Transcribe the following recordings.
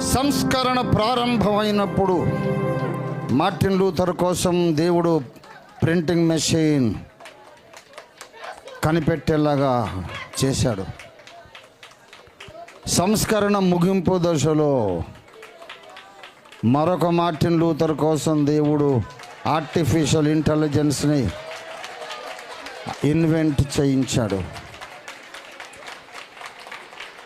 సంస్కరణ ప్రారంభమైనప్పుడు Martin Luther కోసం దేవుడు ప్రింటింగ్ మెషిన్ కనిపెట్టేలాగా చేశాడు. సంస్కరణ ముగింపు దశలో మరొక మార్టిన్ లూథర్ కోసం దేవుడు ఆర్టిఫిషియల్ ఇంటెలిజెన్స్ని ఇన్వెంట్ చేయించాడు.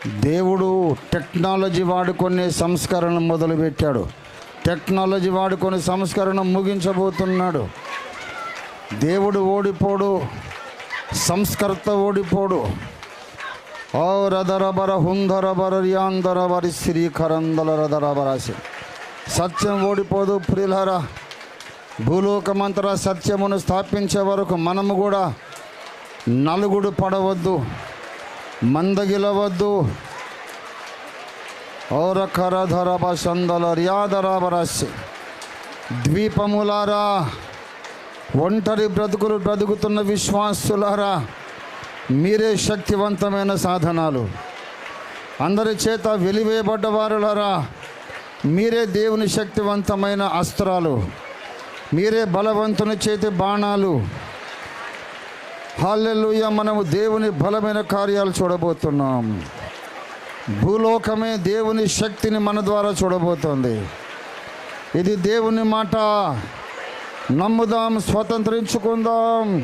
దేవుడు టెక్నాలజీ వాడుకొని సంస్కరణ మొదలుపెట్టాడు. టెక్నాలజీ వాడుకొని సంస్కరణ ముగించబోతున్నాడు. దేవుడు ఓడిపోడు. సంస్కర్త ఓడిపోడు. ఓ రదరబర హుందరబర రియాందరబరి శ్రీకరందల రదరబరాసి సత్యం ఓడిపోదు ప్రిలహర భూలోకమంతర సత్యమును స్థాపించే వరకు మనము కూడా నలుగుడు పడవద్దు. మందగిలవద్దు. ఔరకరధరబ సందల ర్యాదరాబరాసి ద్వీపములారా ఒంటరి బ్రతుకులు బ్రతుకుతున్న విశ్వాసులారా మీరే శక్తివంతమైన సాధనాలు. అందరి చేత వెలివేయబడ్డవారులారా మీరే దేవుని శక్తివంతమైన అస్త్రాలు. మీరే బలవంతుని చేతి బాణాలు. హాలెలుయ మనము దేవుని బలమైన కార్యాలు చూడబోతున్నాం. భూలోకమే దేవుని శక్తిని మన ద్వారా చూడబోతోంది. ఇది దేవుని మాట. నమ్ముదాం స్వతంత్రించుకుందాం.